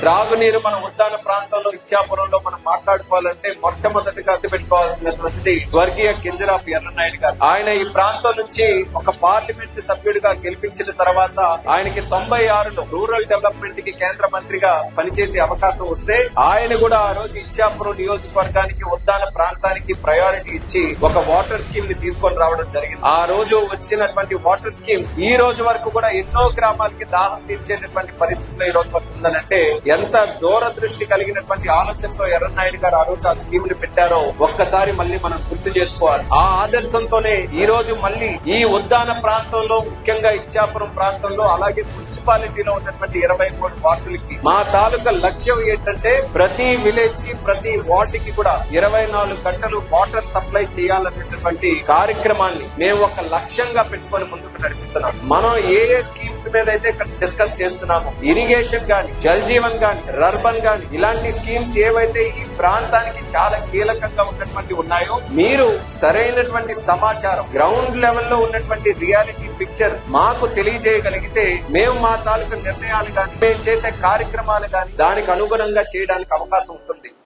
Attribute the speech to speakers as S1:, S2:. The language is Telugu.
S1: త్రాగునీరు మన ఉద్దాన ప్రాంతంలో ఇచ్చాపురంలో మనం మాట్లాడుకోవాలంటే మొట్టమొదటిగా పెట్టుకోవాల్సినటువంటిది స్వర్గీయ కింజరాపు ఎర్రనాయుడు గారు. ఆయన ఈ ప్రాంతం నుంచి ఒక పార్లమెంట్ సభ్యుడిగా గెలిపించిన తర్వాత ఆయనకి తొంభై ఆరులో రూరల్ డెవలప్మెంట్కి కేంద్ర మంత్రిగా పనిచేసే అవకాశం వస్తే ఆయన కూడా ఆ రోజు ఇచ్చాపురం నియోజకవర్గానికి ఉద్దాన ప్రాంతానికి ప్రయారిటీ ఇచ్చి ఒక వాటర్ స్కీమ్ని తీసుకొని రావడం జరిగింది. ఆ రోజు వచ్చినటువంటి వాటర్ స్కీమ్ ఈ రోజు వరకు కూడా ఎన్నో గ్రామాలకి దాహం తీర్చేటటువంటి పరిస్థితులు ఈ రోజు వరకు ఉందనంటే ఎంత దూరదృష్టి కలిగినటువంటి ఆలోచనతో ఎర్రనాయుడు గారు ఆ రోజు ఆ స్కీమ్ని పెట్టారో ఒక్కసారి మళ్ళీ మనం గుర్తు చేసుకోవాలి. ఆ ఆదర్శంతోనే ఈ రోజు మళ్ళీ ఈ ఉద్దాన ప్రాంతంలో ముఖ్యంగా ఇచ్చాపురం ప్రాంతంలో అలాగే మున్సిపాలిటీలో ఉన్నటువంటి ఇరవై మూడు వార్డులకి మా తాలూకా లక్ష్యం ఏంటంటే ప్రతి విలేజ్కి ప్రతి వార్డుకి కూడా ఇరవై నాలుగు గంటలు వాటర్ సప్లై చేయాలనేటటువంటి కార్యక్రమాన్ని మేము ఒక లక్ష్యంగా పెట్టుకొని ముందుకు నడిపిస్తున్నాం. మనం ఏ ఏ స్కీమ్స్ మీద అయితే ఇక్కడ డిస్కస్ చేస్తున్నామో ఇరిగేషన్ గాని జల్ జీవన్ గాని రర్బన్ గాని ఇలాంటి స్కీమ్స్ ఏవైతే ఈ ప్రాంతానికి చాలా కీలకంగా ఉన్నటువంటి ఉన్నాయో మీరు సరైనటువంటి సమాచారం గ్రౌండ్ లెవెల్లో ఉన్నటువంటి రియాలిటీ పిక్చర్ మాకు తెలియజేయగలిగితే మేము మా తాలూకు నిర్ణయాలు గాని మేము చేసే కార్యక్రమాలు గాని దానికి అనుగుణంగా చేయడానికి అవకాశం ఉంటుంది.